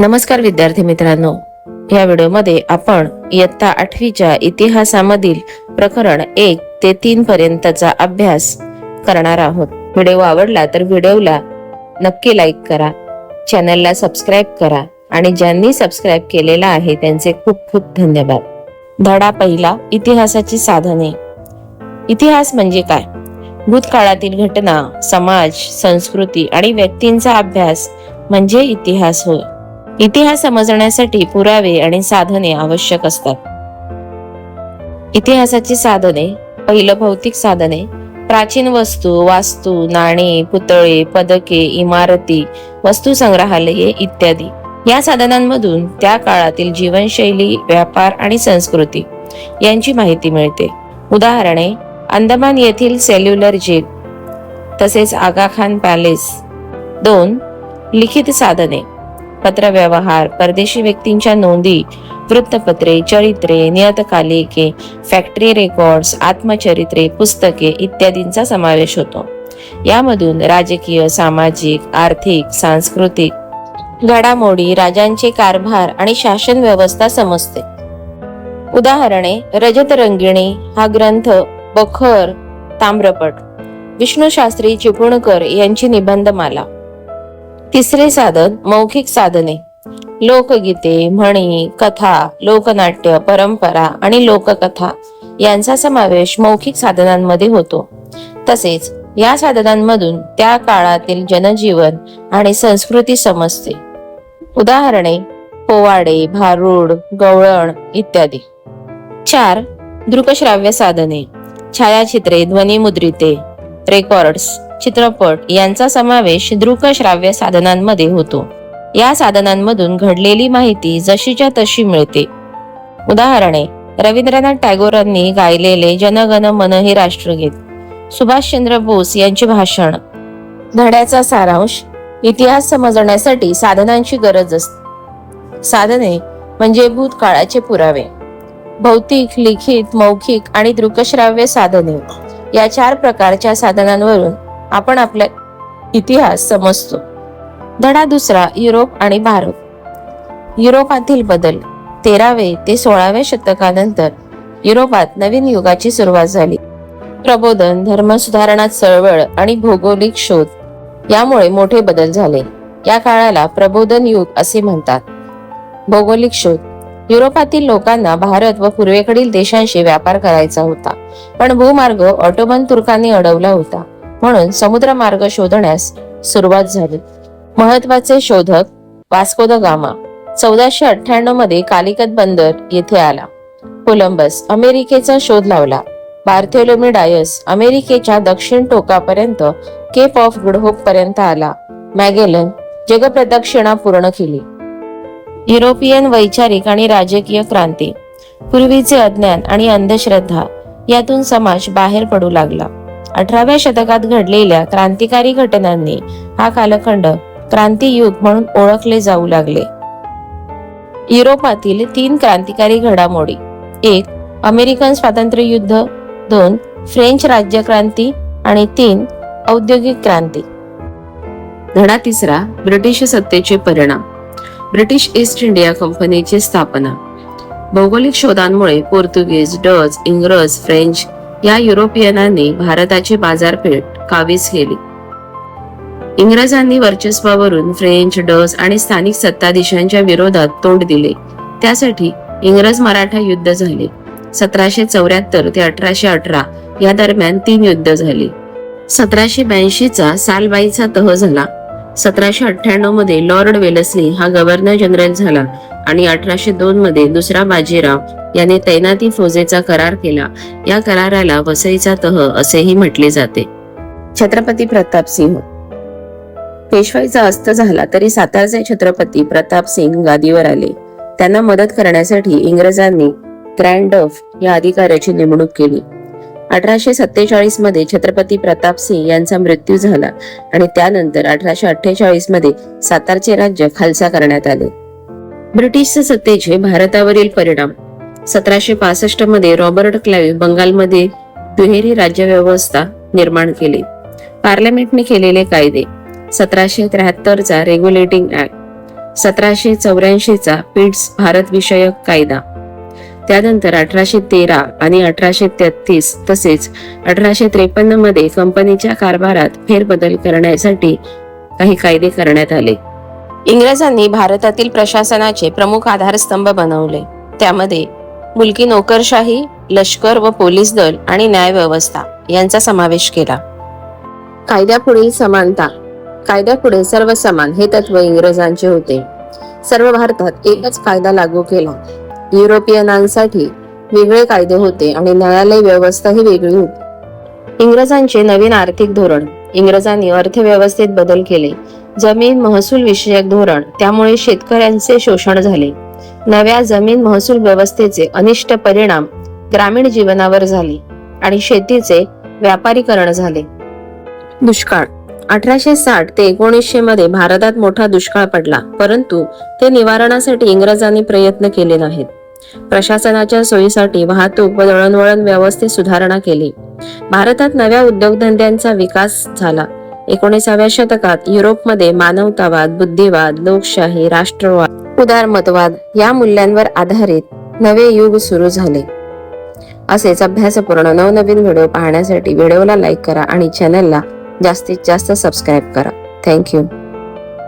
नमस्कार विद्यार्थी मित्रांनो. या व्हिडिओमध्ये आपण इयत्ता आठवीच्या इतिहासामधील प्रकरण एक ते तीन पर्यंतचा अभ्यास करणार आहोत. व्हिडिओ आवडला तर व्हिडिओला नक्की लाईक करा चॅनलला सबस्क्राईब करा आणि ज्यांनी सबस्क्राईब केलेला आहे त्यांचे खूप खूप धन्यवाद. धडा पहिला इतिहासाची साधने. इतिहास म्हणजे काय? भूतकाळातील घटना समाज संस्कृती आणि व्यक्तींचा अभ्यास म्हणजे इतिहास होय. इतिहास समजण्यासाठी पुरावे आणि साधने आवश्यक असतात. इतिहासाची साधने पहिलं भौतिक साधने प्राचीन वस्तू वास्तू नाणी पुतळे पदके इमारती वस्तू संग्रहालये इत्यादी. या साधनांमधून त्या काळातील जीवनशैली व्यापार आणि संस्कृती यांची माहिती मिळते. उदाहरणे अंदमान येथील सेल्युलर जेल तसेच आगाखान पॅलेस. दोन लिखित साधने. पत्रव्यवहार परदेशी व्यक्तींच्या नोंदी वृत्तपत्रे चरित्रे नियतकालिके फॅक्टरी रेकॉर्ड्स आत्मचरित्रे पुस्तके इत्यादींचा समावेश होतो. यामधून राजकीय सामाजिक आर्थिक सांस्कृतिक घडामोडी राजांचे कारभार आणि शासन व्यवस्था समजते. उदाहरणे रजत रंगिणी हा ग्रंथ बखर ताम्रपट विष्णू शास्त्री चिपळूणकर यांची निबंधमाला. तिसरे साधन मौखिक साधने. लोकगीते म्हणी कथा लोकनाट्य परंपरा आणि लोककथा यांचा समावेश मौखिक साधनांमध्ये होतो. तसेच या साधनांमधून त्या काळातील जनजीवन आणि संस्कृती समजते. उदाहरणे पोवाडे भारुड गवळण इत्यादी. चार दृकश्राव्य साधने. छायाचित्रे ध्वनिमुद्रिते. रेकॉर्ड्स चित्रपट यांचा समावेश दृकश्राव्य साधनांमध्ये होतो. या साधनांमधून घडलेली माहिती जशीच्या तशी मिळते. उदाहरणे रवींद्रनाथ टागोरांनी गायलेले जनगण मन हे राष्ट्रगीत सुभाषचंद्र बोस यांचे भाषण. धड्याचा सारांश इतिहास समजण्यासाठी साधनांची गरज असते. साधने म्हणजे भूतकाळाचे पुरावे. भौतिक लिखित मौखिक आणि दृकश्राव्य साधने या चार प्रकारच्या साधनांवरून आपण आपला इतिहास समजतो. धडा दुसरा युरोप आणि भारत. युरोपातील बदल तेरावे ते सोळाव्या शतकानंतर युरोपात नवीन युगाची सुरुवात झाली. प्रबोधन धर्मसुधारणा चळवळ आणि भौगोलिक शोध यामुळे मोठे बदल झाले. या काळाला प्रबोधन युग असे म्हणतात. भौगोलिक शोध. युरोपातील लोकांना भारत व पूर्वेकडील देशांशी व्यापार करायचा होता. पण भूमार्ग ऑटोमन तुर्कांनी अडवला होता. म्हणून समुद्र मार्ग शोधण्यास सुरुवात झाली. महत्त्वाचे शोधक वास्को द गामा चौदाशे अठ्ठ्याण्णवमध्ये कालिकत बंदर येथे आला. कोलंबस अमेरिकेचा शोध लावला. बार्थोलोमी डायस अमेरिकेच्या दक्षिण टोकापर्यंत केप ऑफ गुड होप पर्यंत आला. मॅगेलन जगप्रदक्षिणा पूर्ण केली. युरोपियन वैचारिक आणि राजकीय क्रांती पूर्वीचे अज्ञान आणि अंधश्रद्धा यातून समाज बाहेर पडू लागला. अठराव्या शतकात घडलेल्या क्रांतिकारी घटनांनी हा कालखंड क्रांतीयुग म्हणून ओळखले जाऊ लागले. युरोपातील तीन क्रांतिकारी घडामोडी एक अमेरिकन स्वातंत्र्य युद्ध दोन फ्रेंच राज्यक्रांती आणि तीन औद्योगिक क्रांती. धडा तिसरा ब्रिटिश सत्तेचे परिणाम ब्रिटिश ईस्ट इंडिया कंपनीची स्थापना. भौगोलिक शोधांमुळे पोर्तुगीज डच इंग्रज फ्रेंच या युरोपियनांनी भारताची बाजारपेठ कावीस केली. इंग्रजांनी वर्चस्वावरून फ्रेंच डच आणि स्थानिक सत्ताधीशांच्या विरोधात तोंड दिले. त्यासाठी इंग्रज मराठा युद्ध झाले. सतराशे चौऱ्याहत्तर ते अठराशे अठरा या दरम्यान तीन युद्ध झाली. सतराशे ब्याऐंशीचा सालबाईचा तह झाला. सतराशे अठ्ठ्याण्णवमध्ये लॉर्ड वेलस्ली हा गव्हर्नर जनरल झाला आणि अठराशे दोन मध्ये दुसरा बाजीराव याने तैनाती फौजेचा करार केला. या कराराला वसईचा तह असेही म्हटले जाते. छत्रपती प्रताप सिंह. पेशवाईचा अस्त झाला तरी सातारचे छत्रपती प्रताप सिंग गादीवर आले. त्यांना मदत करण्यासाठी इंग्रजांनी ग्रँड ऑफ या अधिकाऱ्याची नेमणूक केली. अठराशे सत्तेचाळीसमध्ये छत्रपती प्रताप सिंग यांचा मृत्यू झाला आणि त्यानंतर अठराशे अठ्ठेचाळीसमध्ये सातारचे राज्य खालसा करण्यात आले. ब्रिटिश सत्तेचे भारतावरील परिणाम. सतराशे पासष्टमध्ये रॉबर्ट क्लाइव्ह बंगालमध्ये दुहेरी राज्यव्यवस्था निर्माण केली. पार्लमेंटने केलेले कायदे सतराशे त्र्याहत्तरचा रेग्युलेटिंग ऍक्ट सतराशे चौऱ्याऐंशीचा पिट्स भारत विषयक कायदा त्यानंतर अठराशे तेरा आणि अठराशे तेहतीस तसेच अठराशे त्रेपन्नमध्ये कंपनीच्या कारभारात फेरबदल करण्यासाठी काही कायदे करण्यात आले. इंग्रजांनी भारतातील प्रशासनाचे प्रमुख आधारस्तंभ बनवले. त्यामध्ये मुलकी नोकरशाही लष्कर व पोलीस दल आणि न्याय व्यवस्था यांचा समावेश केला. कायद्यापुढील समानता कायद्यापुढे सर्व समान हे तत्व इंग्रजांचे होते. सर्व भारतात एकच कायदा लागू केला. युरोपियनांसाठी वेगळे कायदे होते आणि न्यायालय व्यवस्था ही वेगळी होती. इंग्रजांचे नवीन आर्थिक धोरण इंग्रजांनी अर्थव्यवस्थेत बदल केले. जमीन महसूल विषयक धोरण त्यामुळे शेतकऱ्यांचे शोषण झाले. नव्या जमीन महसूल व्यवस्थेचे अनिष्ट परिणाम ग्रामीण जीवनावर झाले आणि शेतीचे व्यापारीकरण झाले. दुष्काळ. अठराशे साठ ते एकोणीसशे मध्ये भारतात मोठा दुष्काळ पडला परंतु ते निवारणासाठी इंग्रजांनी प्रयत्न केले नाहीत. प्रशासनाच्या सोयीसाठी वाहतूक व दळणवळण व्यवस्थेत सुधारणा केली. भारतात नव्या उद्योगधंद्यांचा विकास झाला. एकोणीसाव्या शतकात युरोपमध्ये मानवतावाद बुद्धिवाद लोकशाही राष्ट्रवाद उदारमतवाद या मूल्यांवर आधारित नवे युग सुरू झाले. असेच अभ्यासपूर्ण नवनवीन व्हिडिओ पाहण्यासाठी व्हिडिओला लाईक करा आणि चॅनलला जास्तीत जास्त सबस्क्राईब करा. थँक्यू